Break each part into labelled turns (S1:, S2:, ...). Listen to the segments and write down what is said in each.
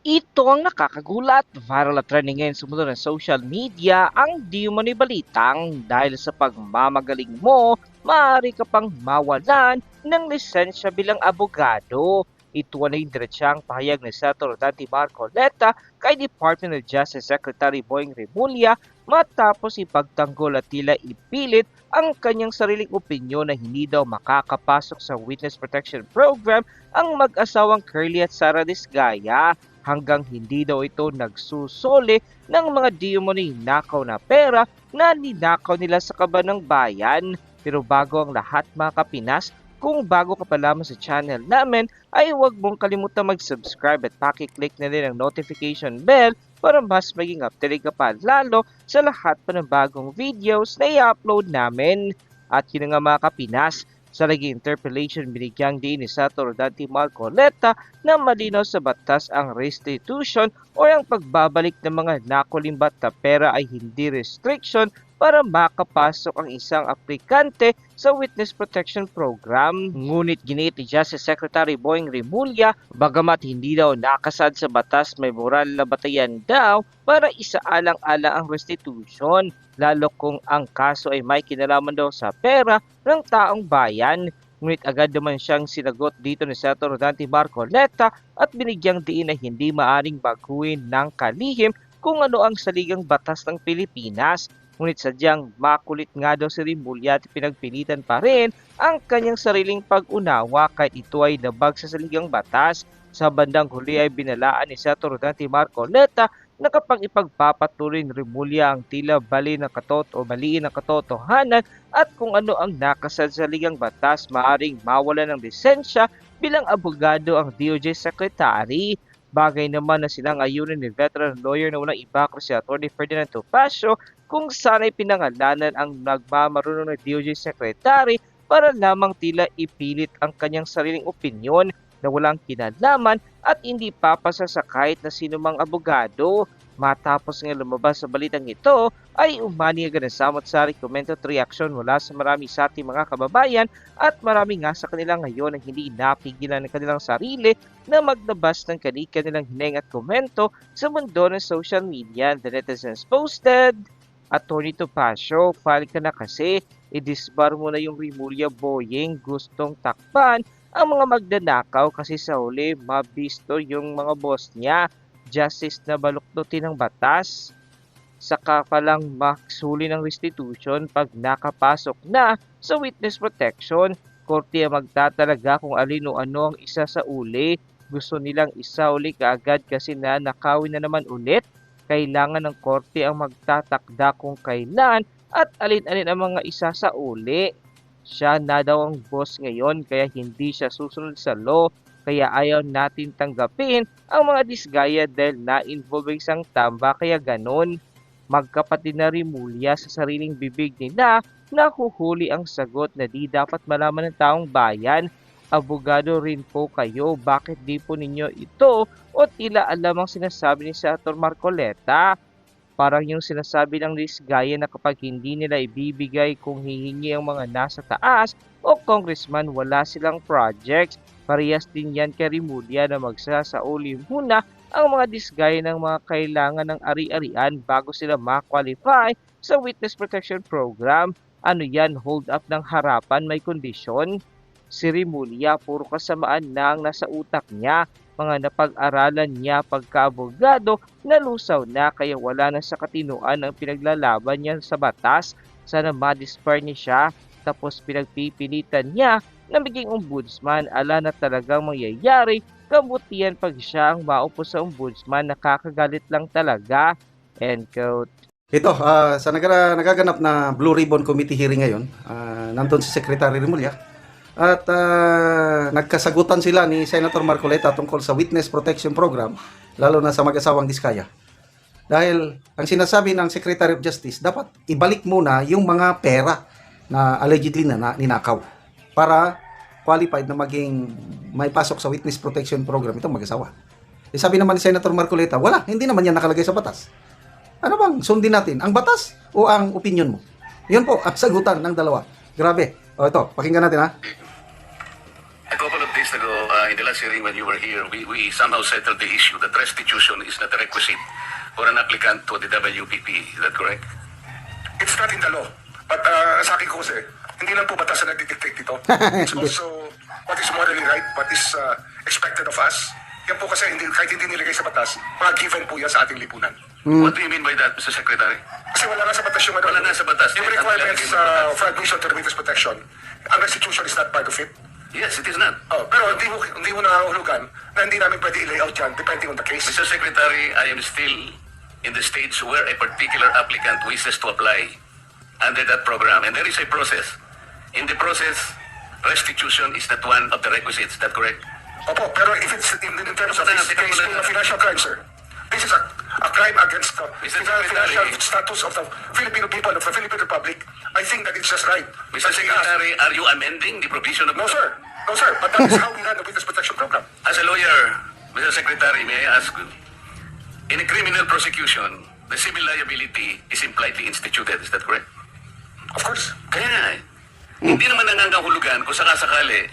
S1: Ito ang nakakagulat. Viral at trending ngayon sa mundo ng social media ang di mo ni balitang dahil sa pagmamagaling mo, maaari ka pang mawalan ng lisensya bilang abogado. Ito ang naging diretsang pahayag ni Senator Dante Marcoleta kay Department of Justice Secretary Boying Remulla matapos ipagtanggol at tila ipilit ang kanyang sariling opinyon na hindi daw makakapasok sa Witness Protection Program ang mag-asawang Curly at Sara Disgaya hanggang hindi daw ito nagsusole ng mga umano'y nakaw na pera na ninakaw nila sa kaba ng bayan. Pero bago ang lahat mga kapinas, kung bago ka pa lamang sa channel namin, ay huwag mong kalimutan mag-subscribe at pakiclick na din ang notification bell para mas maging up-to-date ka pa lalo sa lahat pa ng bagong videos na i-upload namin. At yun nga mga kapinas, sa naging interpellation binigyang din ni Senator Dante Marcoleta na malinaw sa batas ang restitution o ang pagbabalik ng mga nakulimbat na pera ay hindi restriction para makapasok ang isang aplikante sa Witness Protection Program. Ngunit ginit ni Justice Secretary Boying Remulla, bagamat hindi daw nakasad sa batas may moral na batayan daw para isaalang-ala ang restitution, lalo kung ang kaso ay may kinalaman daw sa pera ng taong bayan. Ngunit agad naman siyang sinagot dito ni Senator Dante Marcoleta at binigyang diin na hindi maaring baguhin ng kalihim kung ano ang saligang batas ng Pilipinas. Ngunit sadyang makulit nga daw si Rimulya at pinagpilitan pa rin ang kanyang sariling pag-unawa kahit ito ay nabag sa saligang batas. Sa bandang huli ay binalaan ni Senator Dante Marcoleta na kapag ipagpapatuloy ni Rimulya ang tila bali ng katot o maliin ng katotohanan at kung ano ang nakasal sa ligang batas maaring mawala ng lisensya bilang abogado ang DOJ Secretary. Bagay naman na silang ayunin ni veteran lawyer na walang iba ko si Atty. Ferdinand Topacio kung sana'y pinangalanan ang nagmamarunong na DOJ Secretary para lamang tila ipilit ang kanyang sariling opinyon na walang kinalaman at hindi papasa sa kahit na sinumang abogado. Matapos nga lumabas sa balitang ito, ay umani agad ng samot-sari comment at reaction mula sa marami sa ating mga kababayan at marami nga sa kanila ngayon ang hindi napigilan ng kanilang sarili na maglabas ng kanilang hineng at komento sa mundo ng social media. The netizens posted, Attorney Topacio, file ka na kasi, i-disbar mo na yung Rimulya Boying gustong takpan ang mga magdanakaw kasi sa huli mabisto yung mga boss niya. Justice na baluktutin ng batas. Saka palang maksuli ng restitution pag nakapasok na sa witness protection. Korte ang magtatalaga kung alin o ano ang isa sa uli. Gusto nilang isa uli kaagad kasi na nakawin na naman ulit. Kailangan ng korte ang magtatakda kung kailan at alin-alin ang mga isa sa uli. Siya na daw ang boss ngayon kaya hindi siya susunod sa law kaya ayaw natin tanggapin ang mga disgaya dahil na-involve isang tamba kaya ganon. Magkapatid na rimulya sa sariling bibig nila na huhuli ang sagot na di dapat malaman ng taong bayan. Abogado rin po kayo, bakit di po ninyo ito o tila alam ang sinasabi ni Senator Marcoleta? Parang yung sinasabi ng disgaya na kapag hindi nila ibibigay kung hihingi ang mga nasa taas o congressman wala silang projects. Parehas din yan kay Rimulya na magsasauli muna ang mga disgaya ng mga kailangan ng ari-arian bago sila ma-qualify sa Witness Protection Program. Ano yan, hold up ng harapan may kondisyon? Si Rimulya, puro kasamaan na ang nasa utak niya. Mga napag-aralan niya pagkaabogado, nalusaw na kaya wala na sa katinuan ang pinaglalaban niya sa batas. Sana madispar niya siya, tapos pinagpipilitan niya na maging ombudsman. Ala na talagang mangyayari. Kabutihan pag siya ang maupo sa ombudsman nakakagalit lang talaga. End quote.
S2: Ito, ah, sa naga- nagaganap na Blue Ribbon Committee hearing ngayon, uh, nandun si Secretary Remulla, at ah, nagkasagutan sila ni Senator Marcoleta tungkol sa Witness Protection Program, lalo na sa mag-asawang Diskaya. Dahil ang sinasabi ng Secretary of Justice, dapat ibalik muna yung mga pera na allegedly na ninakaw para qualified na maging may pasok sa Witness Protection Program itong mag-asawa. Eh, sabi naman ni Senator Marcoleta, wala, hindi naman yan nakalagay sa batas. Ano bang sundin natin? Ang batas o ang opinion mo? Yun po, ang sagutan ng dalawa. Grabe. O ito, pakinggan natin ha.
S3: A couple of days ago, uh, in the last hearing when you were here, we, we somehow settled the issue that restitution is not a requisite for an applicant to the WPP. Is that correct?
S4: It's not in the law. But uh, sa akin ko kasi, hindi lang po batas na nagdidictate dito. It's also what is morally right, what is uh, expected of us. Yan po kasi hindi, kahit hindi nilagay sa batas, mga given po yan sa ating lipunan.
S3: What do you mean by that, Mr. Secretary?
S4: Kasi wala nga sa batas yung ano.
S3: Wala nga sa batas.
S4: Yung requirements uh, for admission to remittance protection, ang restitution is not part of it.
S3: Yes, it is not.
S4: Oh, pero hindi mo, hindi mo nangangahulugan na hindi namin pwede i-layout yan depending on the case.
S3: Mr. Secretary, I am still in the stage where a particular applicant wishes to apply under that program, and there is a process. In the process, restitution is not one of the requisites. Is that correct?
S4: Opo, pero if it's in, in terms of this case being a financial crime, sir, this is a, a crime against the
S3: Mr.
S4: financial
S3: Secretary.
S4: status of the Filipino people of the Philippine Republic. I think that it's just right.
S3: Mr. Secretary, are you amending the provision of
S4: No, sir. No, sir. But that is how we run the witness protection program.
S3: As a lawyer, Mr. Secretary, may I ask you, in a criminal prosecution, the civil liability is impliedly instituted. Is that correct?
S4: Of course.
S3: Kaya nga eh. Hindi naman nangangahulugan kung sakasakali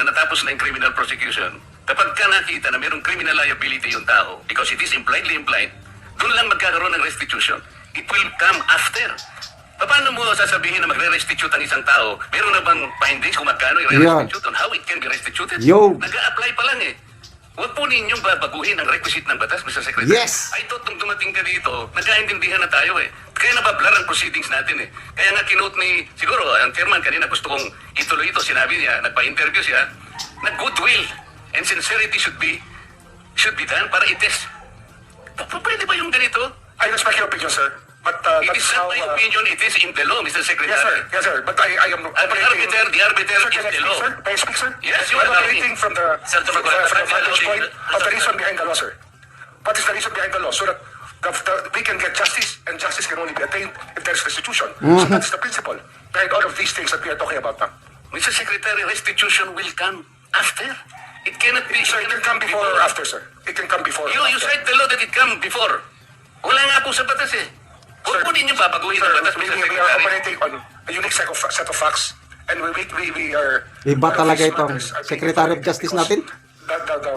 S3: na natapos na yung criminal prosecution, kapag ka nakita na mayroong criminal liability yung tao, because it is impliedly implied, doon lang magkakaroon ng restitution. It will come after. Paano mo sasabihin na magre-restitute ang isang tao? Meron na bang findings kung magkano i-restitute on how it can be restituted?
S2: Yo.
S3: Nag-a-apply pa lang eh. Huwag po ninyong babaguhin ang requisite ng batas, Mr. Secretary.
S2: Yes.
S3: I thought nung dumating ka dito, nagkaintindihan na tayo eh. Kaya nabablar ang proceedings natin eh. Kaya nga kinote ni, siguro, ang chairman kanina gusto kong ituloy ito, sinabi niya, nagpa-interview siya, na goodwill and sincerity should be, should be done para i-test. P- Pwede ba yung ganito?
S4: I respect your opinion, sir. But uh,
S3: It
S4: that's
S3: is
S4: how...
S3: not my
S4: uh,
S3: opinion, it is in the law, Mr. Secretary.
S4: Yes, sir. Yes, sir. But I, I am
S3: And the arbiter, the arbiter
S4: Sir,
S3: is
S4: can I
S3: the
S4: speak,
S3: law.
S4: sir? Can I speak, sir?
S3: Yes, you
S4: I'm
S3: are
S4: operating from the,
S3: Sir,
S4: from, the- from the vantage point of the reason behind the law, sir. What is the reason behind the law? So that the, the, we can get justice, and justice can only be attained if there is restitution. So that's the principle behind all of these things that we are talking about now.
S3: Mr. Secretary, restitution will come after. It cannot be.
S4: So it can come before or after, sir. It can come before. or
S3: You, you
S4: after.
S3: said the law that it come before. Wala nga po sa batas eh. Huwag po ninyo babaguhin ang batas,
S4: we,
S3: Mr.
S4: we, are
S3: Secretary.
S4: operating on a unique set of, set of facts, and we, we, we, we are...
S2: Iba talaga itong Secretary of Justice natin.
S4: The, the, the,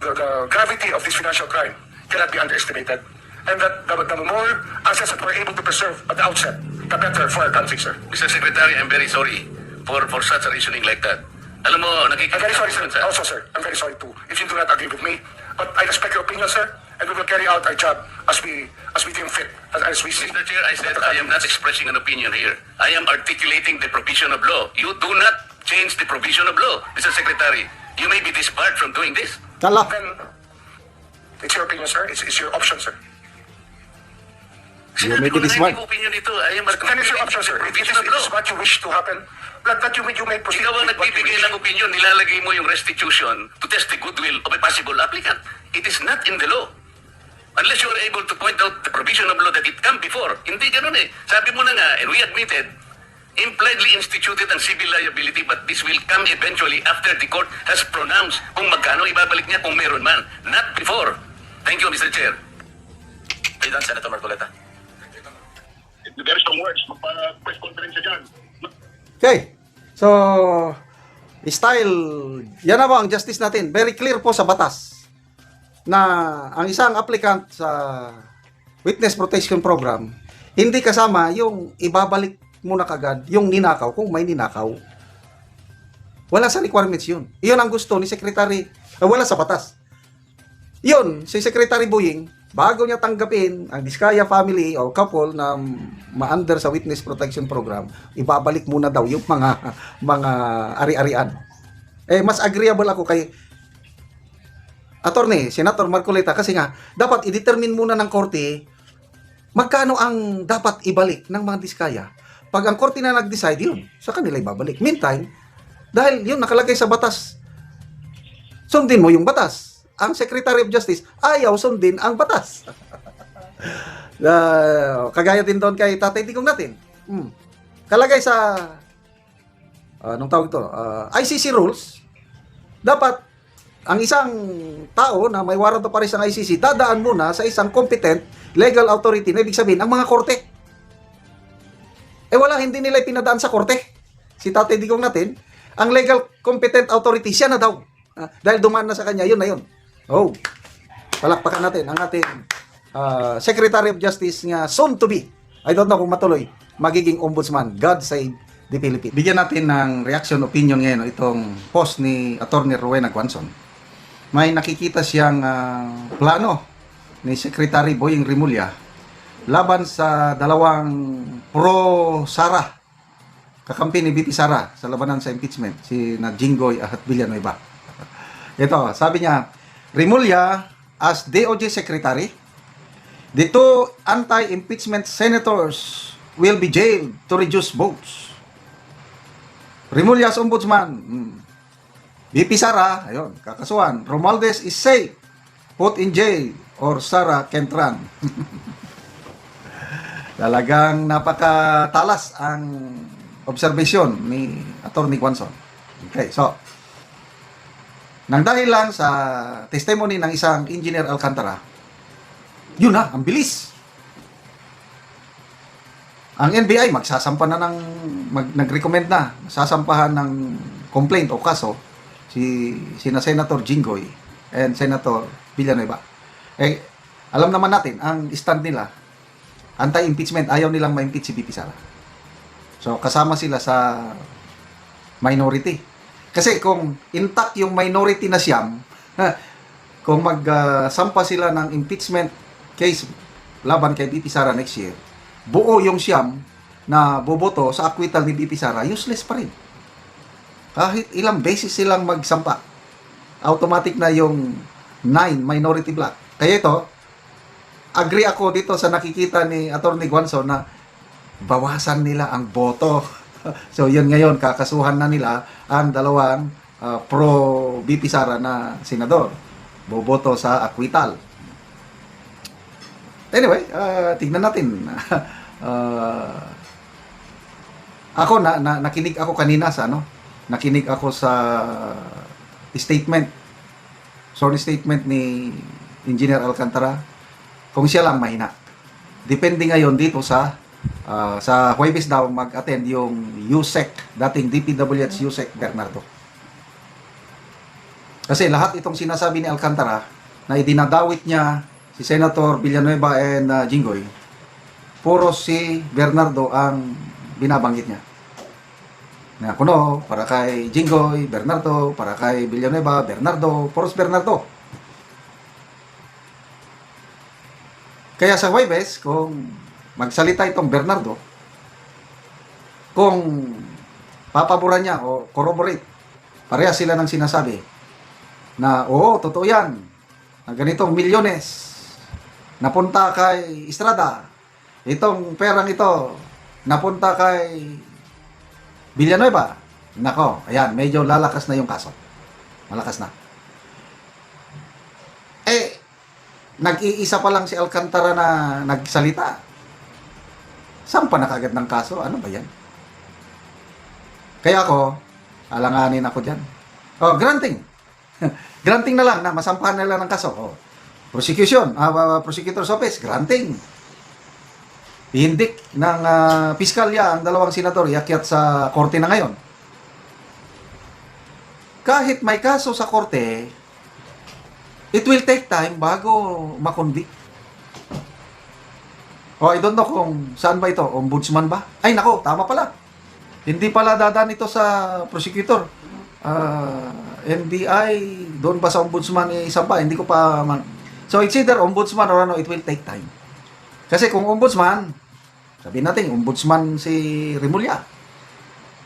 S4: the, the gravity of this financial crime cannot be underestimated. And that the, the more assets that we're able to preserve at the outset, the better for our country, sir.
S3: Mr. Secretary, I'm very sorry for for such a reasoning like that. Alam mo, nakikita
S4: I'm very sorry, sir. Also, sir, I'm very sorry too, if you do not agree with me. But I respect your opinion, sir, and we will carry out our job as we as we deem fit, as, as we see.
S3: Mr. Chair, I said I am not expressing an opinion here. I am articulating the provision of law. You do not change the provision of law, Mr. Secretary. You may be disbarred from doing this.
S2: Tala.
S4: Then, it's your opinion, sir. It's, it's your option, sir.
S2: You may be disbarred.
S3: opinion ito. I am
S4: Then it's your
S3: articulating
S4: option, sir. If it
S3: provision
S4: is,
S3: of
S4: it
S3: law.
S4: is what you wish to happen, that, that you, may- you may proceed
S3: Ikaw ang
S4: with what you
S3: nagbibigay
S4: wish.
S3: ng opinion, nilalagay mo yung restitution to test the goodwill of a possible applicant. It is not in the law. Unless you are able to point out the provision of law that it come before. Hindi ganun eh. Sabi mo na nga, and we admitted, impliedly instituted ang civil liability but this will come eventually after the court has pronounced kung magkano ibabalik niya kung meron man. Not before. Thank you, Mr. Chair. Ay, Dan, Senator Marcoleta.
S5: very strong words. Magpa-press conference dyan.
S2: Okay. So, style, yan na ba ang justice natin? Very clear po sa batas na ang isang applicant sa Witness Protection Program, hindi kasama yung ibabalik mo na kagad yung ninakaw kung may ninakaw. Wala sa requirements yun. Iyon ang gusto ni Secretary, ah, wala sa batas. Yun, si Secretary Boying, bago niya tanggapin ang Diskaya family o couple na ma-under sa Witness Protection Program, ibabalik muna daw yung mga mga ari-arian. Eh, mas agreeable ako kay Attorney, Senator Marcoleta kasi nga, dapat i-determine muna ng korte magkano ang dapat ibalik ng mga Diskaya. Pag ang korte na nag-decide yun, sa kanila ibabalik. Meantime, dahil yun nakalagay sa batas, sundin mo yung batas. Ang Secretary of Justice ayaw sundin ang batas. Ah, kagaya din doon kay Tatay Digong natin. Hmm. Kalagay sa ah, anong tawag ito? Ah, ICC rules, dapat ang isang tao na may warrant of arrest ng ICC dadaan muna sa isang competent legal authority na ibig sabihin ang mga korte. Eh wala, hindi nila pinadaan sa korte. Si Tatay Digong natin, ang legal competent authority, siya na daw. Dahil dumaan na sa kanya, yun na yun. Oh, palakpakan natin ang ating ah, Secretary of Justice nga soon to be. I don't know kung matuloy, magiging ombudsman. God save the Philippines. Bigyan natin ng reaction opinion ngayon itong post ni Attorney Rowena Guanzon. May nakikita siyang ah, plano ni Secretary Boying Rimulya laban sa dalawang pro Sara kakampi ni BP Sara sa labanan sa impeachment si na Jinggoy at Villanueva. Ito, sabi niya, Rimulya as DOJ Secretary, the two anti-impeachment senators will be jailed to reduce votes. Rimulya as ombudsman, hmm. BP Sara, ayun, kakasuhan. Romualdez is safe, put in jail, or Sara can't run. Talagang napakatalas ang obserbasyon ni Attorney Guanzon. Okay, so, nang dahil lang sa testimony ng isang engineer Alcantara, yun na, ang bilis. Ang NBI magsasampa na ng mag, nag-recommend na sasampahan ng complaint o kaso si sina Senator Jinggoy and Senator Villanueva. Eh alam naman natin ang stand nila anti-impeachment ayaw nilang ma-impeach si BP Sara. So kasama sila sa minority. Kasi kung intact yung minority na siyam, kung magsampa sila ng impeachment case laban kay BP Sara next year, buo yung siyam na boboto sa acquittal ni BP Sara, useless pa rin. Kahit ilang beses silang magsampa, automatic na yung nine minority block. Kaya ito, agree ako dito sa nakikita ni Attorney Guanzo na bawasan nila ang boto. so yun ngayon, kakasuhan na nila ang dalawang ah, pro BP Sara na senador. Boboto sa acquittal. Anyway, ah, tignan natin. Ah, ako na, na nakinig ako kanina sa ano, nakinig ako sa statement sorry statement ni Engineer Alcantara kung siya lang mahina. Depende ngayon dito sa ah, sa Huwebes daw mag-attend yung USEC, dating DPWH USEC Bernardo. Kasi lahat itong sinasabi ni Alcantara na idinadawit niya si Senator Villanueva and ah, Jinggoy, puro si Bernardo ang binabanggit niya. Na kuno, para kay Jinggoy, Bernardo, para kay Villanueva, Bernardo, puros Bernardo. Kaya sa Huwebes, kung magsalita itong Bernardo, kung papaboran niya o corroborate, pareha sila ng sinasabi na, oo, totoo yan, na ganitong milyones napunta kay Estrada, itong perang ito napunta kay Villanueva, nako, ayan, medyo lalakas na yung kaso. Malakas na. Eh, nag-iisa pa lang si Alcantara na nagsalita. Saan pa nakagad ng kaso? Ano ba yan? Kaya ako, alanganin ako dyan. Oh, granting. granting na lang na masampahan nila ng kaso. Oh. Prosecution, ah, prosecutor's office, granting. Ihindik ng ah, piskalya ang dalawang senador iakyat sa korte na ngayon. Kahit may kaso sa korte, it will take time bago makonvict. Oh, I don't know kung saan ba ito, ombudsman ba? Ay nako, tama pala. Hindi pala dadaan ito sa prosecutor. Ah, NBI, doon ba sa ombudsman eh, isa pa, hindi ko pa man. So it's either ombudsman or ano, it will take time. Kasi kung ombudsman, sabihin natin, ombudsman si Rimulya.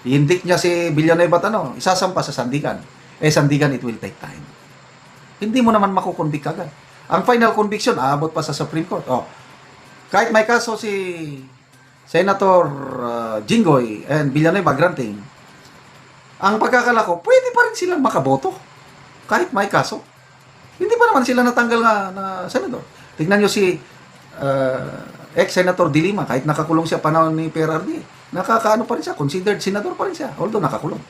S2: Iindik niya si Villanueva at ano, isasampa sa Sandigan. Eh, Sandigan, it will take time. Hindi mo naman makukonvict agad. Ang final conviction, aabot pa sa Supreme Court. Oh, kahit may kaso si Senator uh, Jinggoy and Villanueva granting, ang pagkakala ko, pwede pa rin silang makaboto. Kahit may kaso. Hindi pa naman sila natanggal nga na senador. Tingnan nyo si uh, ex-senator Dilima, kahit nakakulong siya panahon ni PRRD, nakakaano pa rin siya, considered senador pa rin siya, although nakakulong.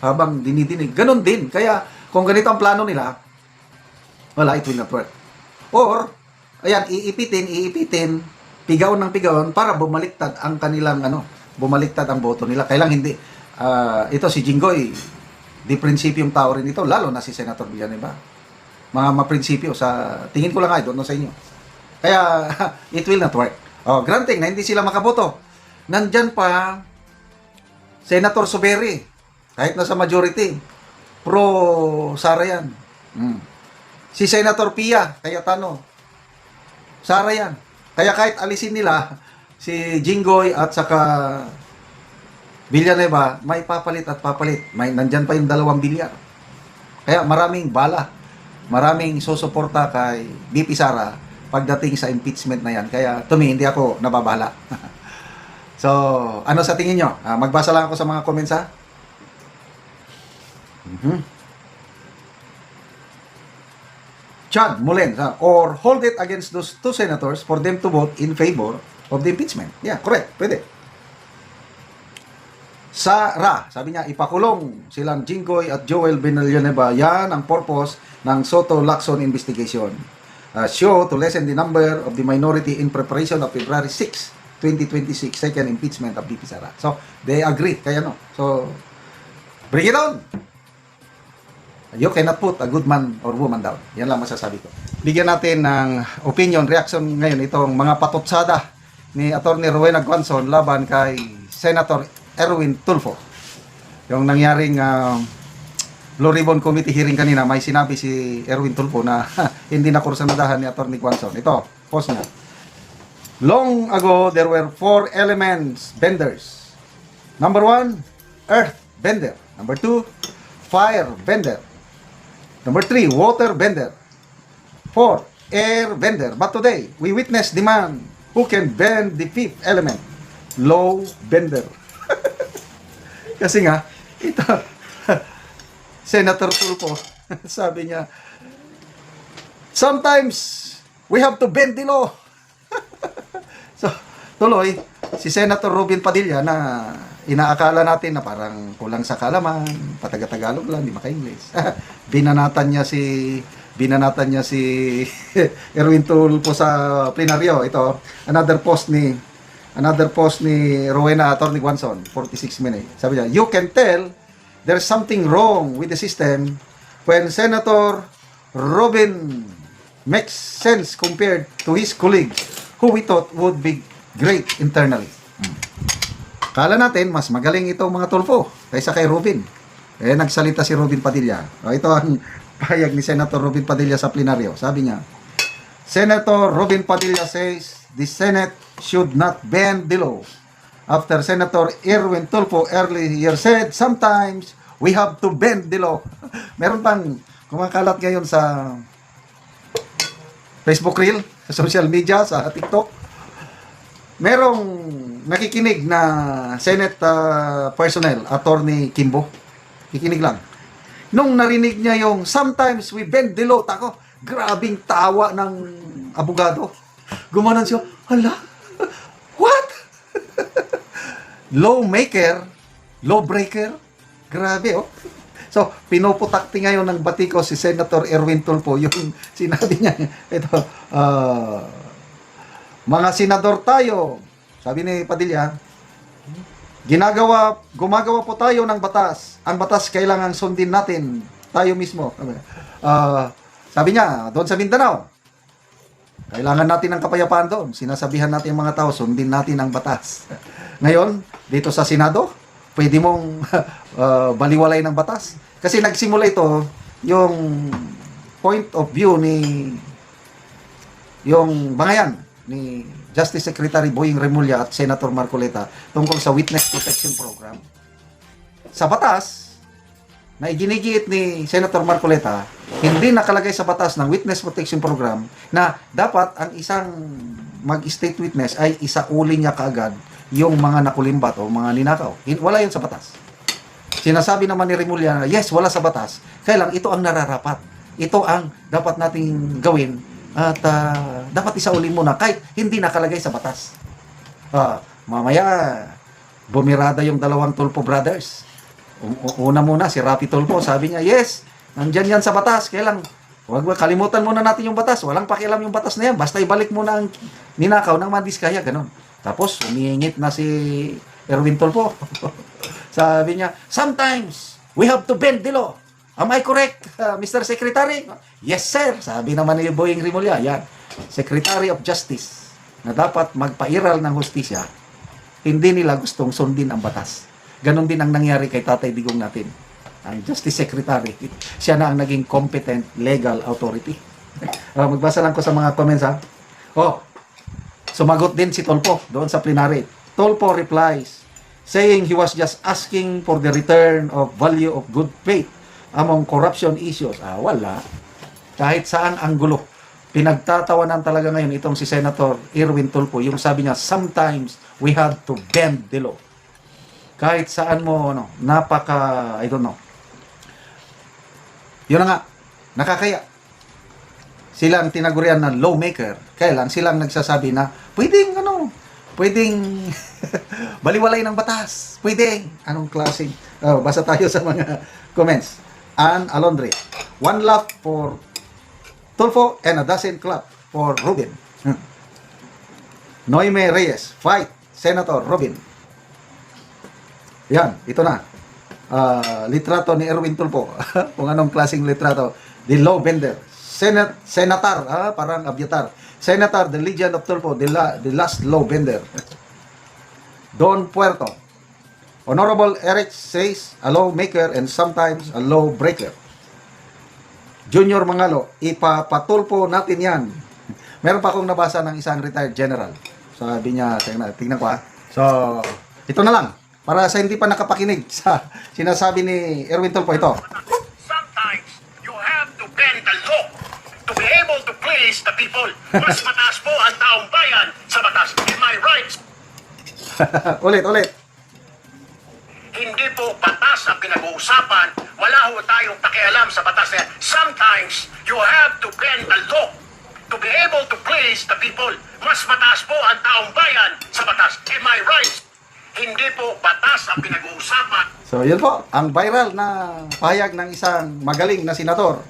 S2: Habang dinidinig. Ganon din. Kaya, kung ganito ang plano nila, wala, it will not work. Or, ayan, iipitin, iipitin, pigaon ng pigaon para bumaliktad ang kanilang, ano, bumaliktad ang boto nila. Kailang hindi. Ah, ito si Jinggoy, di prinsipyong tao rin ito, lalo na si Senator Villanueva. Mga maprinsipyo sa tingin ko lang ay doon sa inyo. Kaya it will not work. Oh, granting na hindi sila makaboto. Nandyan pa Senator Suberi, kahit nasa majority, pro Sara yan. Mm. Si Senator Pia, kaya tano, Sara yan. Kaya kahit alisin nila si Jinggoy at saka Villanueva, may papalit at papalit. May nandyan pa yung dalawang bilyar. Kaya maraming bala, maraming susuporta kay BP Sara pagdating sa impeachment na yan. Kaya to me, hindi ako nababala. so, ano sa tingin nyo? Ah, magbasa lang ako sa mga comments ha. Mhm. Chad Mulen, ha? or hold it against those two senators for them to vote in favor of the impeachment. Yeah, correct. Pwede. Sara, sabi niya, ipakulong silang Jinggoy at Joel Villanueva. Yan ang purpose ng Soto-Lacson investigation. Uh, show to lessen the number of the minority in preparation of February 6, 2026 second impeachment of VP Sara. So, they agree. Kaya no. So, bring it on! You cannot put a good man or woman down. Yan lang masasabi ko. Bigyan natin ng opinion, reaction ngayon itong mga patutsada ni Attorney Rowena Guanzon laban kay Senator Erwin Tulfo. Yung nangyaring uh, Blue Ribbon Committee hearing kanina, may sinabi si Erwin Tulfo na hindi na kursanadahan ni Attorney Guanzon. Ito, post niya. Long ago, there were four elements benders. Number one, earth bender. Number two, fire bender. Number three, water bender. Four, air bender. But today, we witness the man who can bend the fifth element, low bender. Kasi nga, ito, Senator Tulfo, sabi niya, sometimes we have to bend the law. so, tuloy, si Senator Robin Padilla na inaakala natin na parang kulang sa kalaman, pataga-tagalog lang, di maka-English. binanatan niya si binanatan niya si Erwin Tulfo sa plenaryo. Ito, another post ni another post ni Rowena Attorney Guanzon, 46 minutes. Sabi niya, you can tell there's something wrong with the system when Senator Robin makes sense compared to his colleagues who we thought would be great internally. Kala natin, mas magaling itong mga tulfo kaysa kay Robin. Eh, nagsalita si Robin Padilla. O, ito ang payag ni Senator Robin Padilla sa plenaryo. Sabi niya, Senator Robin Padilla says the Senate should not bend the law. After Senator Erwin Tulfo earlier said, sometimes we have to bend the law. Meron pang kumakalat ngayon sa Facebook Reel, sa social media, sa TikTok. Merong nakikinig na Senate uh, personnel, Attorney Kimbo. Kikinig lang. Nung narinig niya yung sometimes we bend the law, tako, grabing tawa ng abogado. Gumanon siya, hala, what? Lawmaker, lawbreaker, grabe oh. So, pinuputakti ngayon ng batiko si Senator Erwin Tulfo yung sinabi niya, ito, ah, mga senador tayo, sabi ni Padilla, ginagawa, gumagawa po tayo ng batas. Ang batas kailangan sundin natin, tayo mismo. Ah, sabi niya, doon sa Mindanao, kailangan natin ng kapayapaan doon. Sinasabihan natin ang mga tao, sundin natin ang batas. Ngayon, dito sa Senado, pwede mong ah, baliwalay ng batas. Kasi nagsimula ito, yung point of view ni yung mga yan, ni Justice Secretary Boying Remulla at Senator Marcoleta tungkol sa Witness Protection Program. Sa batas, na iginigiit ni Senator Marcoleta, hindi nakalagay sa batas ng Witness Protection Program na dapat ang isang mag-state witness ay isauli niya kaagad yung mga nakulimbat o mga ninakaw. Wala yun sa batas. Sinasabi naman ni Remulla na yes, wala sa batas. Kaya lang, ito ang nararapat. Ito ang dapat nating gawin at ah, dapat isauli muna kahit hindi nakalagay sa batas. Ah, mamaya, bumirada yung dalawang Tulpo brothers. Una muna, si Rapi Tulpo, sabi niya, yes, nandyan yan sa batas. Kaya lang, Huwag mo, kalimutan muna natin yung batas. Walang pakialam yung batas na yan. Basta ibalik mo na ang ninakaw ng madiskaya. Ganon. Tapos, umingit na si Erwin Tulfo. Sabi niya, sometimes We have to bend the law. Am I correct, uh, Mr. Secretary? Yes, sir. Sabi naman ni Boying Rimulya, yan, Secretary of Justice, na dapat magpairal ng hustisya, hindi nila gustong sundin ang batas. Ganon din ang nangyari kay Tatay Digong natin. Ang Justice Secretary, siya na ang naging competent legal authority. Uh, magbasa lang ko sa mga comments ha. Oh, sumagot din si Tolpo doon sa plenary. Tolpo replies, saying he was just asking for the return of value of good faith among corruption issues. Ah, wala. Kahit saan ang gulo. Pinagtatawanan talaga ngayon itong si Senator Irwin Tulfo. Yung sabi niya, sometimes we have to bend the law. Kahit saan mo, ano, napaka, I don't know. Yun na nga, nakakaya. Sila ang tinagurian na lawmaker. Kaya lang, silang nagsasabi na, pwedeng, ano, pwedeng baliwalay ng batas. Pwedeng. Anong klaseng? Oh, basa tayo sa mga comments. Ann Alondre. One laugh for Tulfo and a dozen clap for Ruben. Hmm. Noime Reyes. Fight, Senator Robin. Yan, ito na. Ah, litrato ni Erwin Tulfo. Kung anong klaseng litrato. The law bender. Senat senator, ah, parang abyatar. Senator, the legend of Tulfo, the, la, the last law bender. Don Puerto. Honorable Eric says a lawmaker and sometimes a law breaker. Junior Mangalo, ipapatulpo natin yan. Meron pa akong nabasa ng isang retired general. Sabi niya, tingnan, tingnan ko ha. So, ito na lang. Para sa hindi pa nakapakinig sa sinasabi ni Erwin Tulfo ito.
S5: Sometimes, you have to bend the law to be please the people. Mas mataas po ang taong bayan sa batas. Am I right?
S2: ulit, ulit.
S5: Hindi po batas ang pinag-uusapan. Wala ho tayong pakialam sa batas na. Sometimes, you have to bend the law to be able to please the people. Mas mataas po ang taong bayan sa batas. Am I right? Hindi po batas ang pinag-uusapan.
S2: So, yun po, ang viral na pahayag ng isang magaling na senador.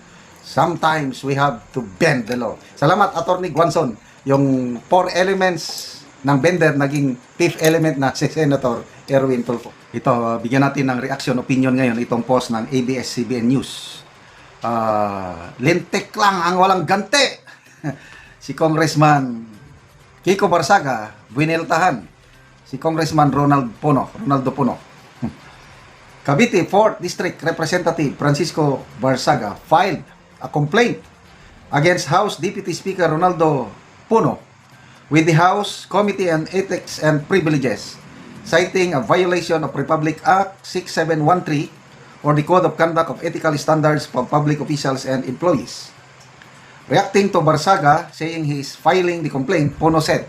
S2: Sometimes we have to bend the law. Salamat, Attorney Guanzon. Yung four elements ng bender naging fifth element na si Senator Erwin Tulfo. Ito, uh, bigyan natin ng reaction, opinion ngayon itong post ng ABS-CBN News. Ah, lintik lang ang walang gante. si Congressman Kiko Barsaga, wineltahan. Si Congressman Ronald Puno, Ronaldo Puno. Cavite 4th District Representative Francisco Barsaga filed a complaint against House Deputy Speaker Ronaldo Puno with the House Committee on Ethics and Privileges, citing a violation of Republic Act 6713 or the Code of Conduct of Ethical Standards for Public Officials and Employees. Reacting to Barsaga saying he is filing the complaint, Puno said,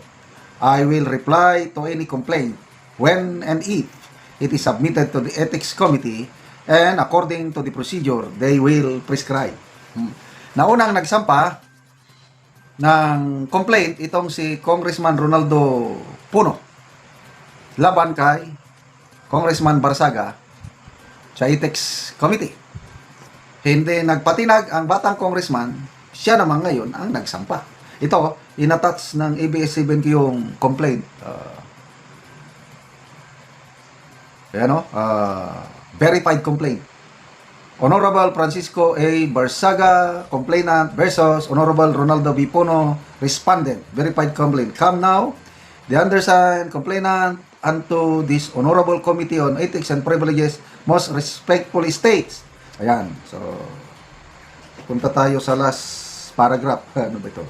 S2: I will reply to any complaint when and if it is submitted to the Ethics Committee and according to the procedure they will prescribe. Hmm. Naunang nagsampa ng complaint itong si Congressman Ronaldo Puno laban kay Congressman Barsaga sa Ethics Committee. Hindi nagpatinag ang batang congressman, siya naman ngayon ang nagsampa. Ito, inattach ng ABS-CBN yung complaint. Uh, ayan o, uh, verified complaint. Honorable Francisco A. Barsaga, complainant versus Honorable Ronaldo B. Puno, respondent, verified complaint. Come now, the undersigned complainant unto this Honorable Committee on Ethics and Privileges most respectfully states. Ayan, so, punta tayo sa last paragraph. Ano ba ito?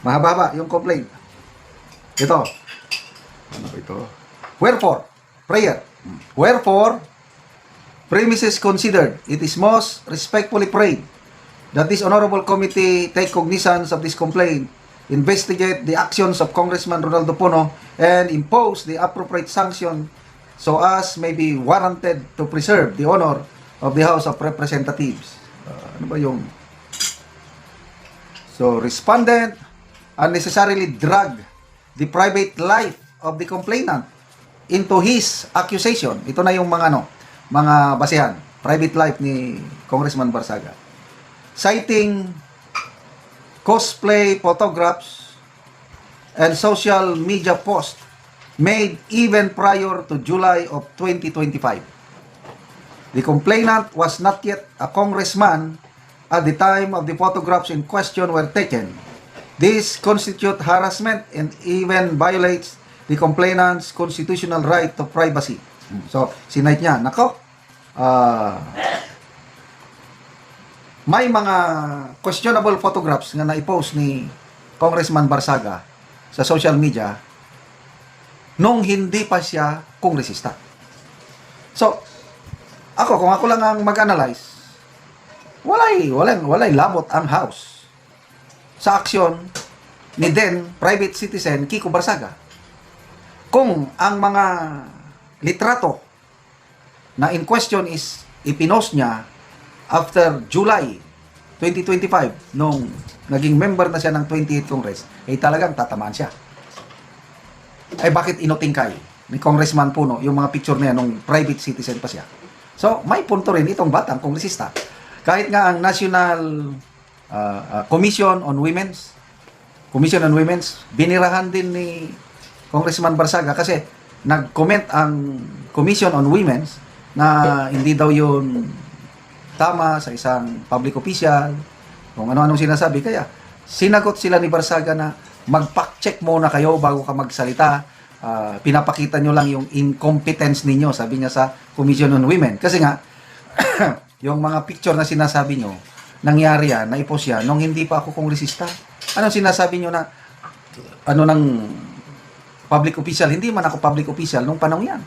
S2: Mahaba-haba yung complaint. Ito. Ano ba ito? Wherefore, prayer. Wherefore, premises considered, it is most respectfully prayed that this honorable committee take cognizance of this complaint, investigate the actions of Congressman Ronaldo Puno, and impose the appropriate sanction so as may be warranted to preserve the honor of the House of Representatives. Uh, ano ba yung... So, respondent unnecessarily drag the private life of the complainant into his accusation. Ito na yung mga ano, mga basehan. Private life ni Congressman Barsaga. Citing cosplay photographs and social media posts made even prior to July of 2025. The complainant was not yet a congressman at the time of the photographs in question were taken. This constitute harassment and even violates the complainant's constitutional right to privacy. So, sinight niya, nako, ah, may mga questionable photographs nga na-post ni Congressman Barsaga sa social media nung hindi pa siya kongresista. So, ako, kung ako lang ang mag-analyze, walay, walay, walay labot ang house sa aksyon ni then private citizen Kiko Barsaga. Kung ang mga litrato na in question is ipinost niya after July 2025 nung naging member na siya ng 28th Congress, eh talagang tatamaan siya. Ay bakit inutingkay ni Congressman Puno yung mga picture niya nung private citizen pa siya? So, may punto rin itong batang kongresista. Kahit nga ang National uh, uh, Commission on Women's Commission on Women's, binirahan din ni Congressman Barsaga kasi nag-comment ang Commission on Women's na hindi daw yun tama sa isang public official, kung ano-anong sinasabi. Kaya, sinagot sila ni Barsaga na mag-fact-check muna kayo bago ka magsalita. Ah, pinapakita nyo lang yung incompetence ninyo, sabi niya sa Commission on Women. Kasi nga, yung mga picture na sinasabi nyo, nangyari yan, naipos yan, nung hindi pa ako kongresista. Anong sinasabi nyo na, ano ng public official, hindi man ako public official nung panahon yan.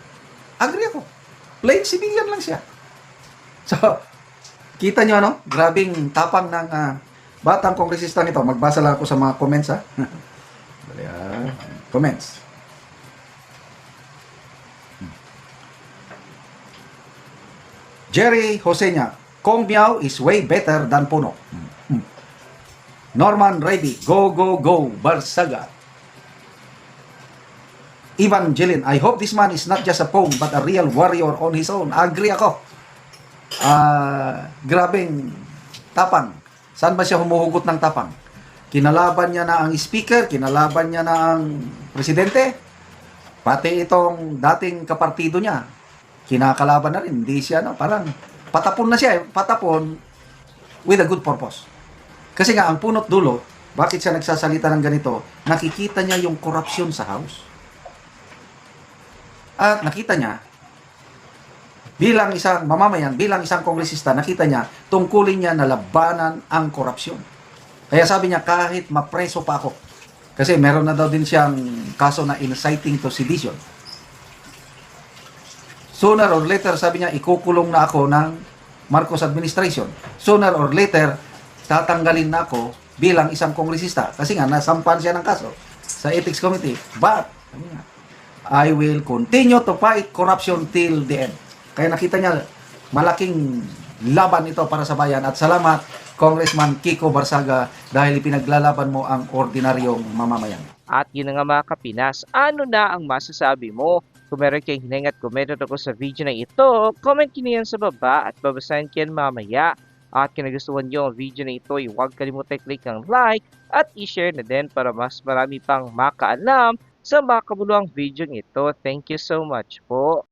S2: Agree ako. Plain civilian lang siya. So, kita nyo ano, grabing tapang ng ah, batang kongresista nito. Magbasa lang ako sa mga comments ha. Dali ah. Comments. Jerry Josenya, Kong Miao is way better than Puno. Hmm. Norman Reddy, go, go, go, Barsaga. Ivan Jilin, I hope this man is not just a pong but a real warrior on his own. Agree ako. Ah, grabing tapang. Saan ba siya humuhugot ng tapang? Kinalaban niya na ang speaker, kinalaban niya na ang presidente, pati itong dating kapartido niya, kinakalaban na rin. Hindi siya, no, parang patapon na siya, eh. patapon with a good purpose. Kasi nga, ang punot dulo, bakit siya nagsasalita ng ganito? Nakikita niya yung korupsyon sa House. At nakita niya, bilang isang mamamayan, bilang isang kongresista, nakita niya, tungkulin niya na labanan ang korupsyon. Kaya sabi niya, kahit mapreso pa ako, kasi meron na daw din siyang kaso na inciting to sedition. Sooner or later, sabi niya, ikukulong na ako ng Marcos administration. Sooner or later, tatanggalin na ako bilang isang kongresista. Kasi nga, nasampan siya ng kaso sa ethics committee. But, sabi niya, I will continue to fight corruption till the end. Kaya nakita niya, malaking laban ito para sa bayan. At salamat, Congressman Kiko Barsaga, dahil ipinaglalaban mo ang ordinaryong mamamayan.
S1: At yun nga mga kapinas, ano na ang masasabi mo? Kung meron kayong hinang at comment ako sa video na ito, comment na yan sa baba at babasahin ko mamaya. At kung nagustuhan nyo ang video na ito, huwag kalimutan click ang like at i-share na din para mas marami pang makaalam sa mga kabuluhang video ito. Thank you so much po.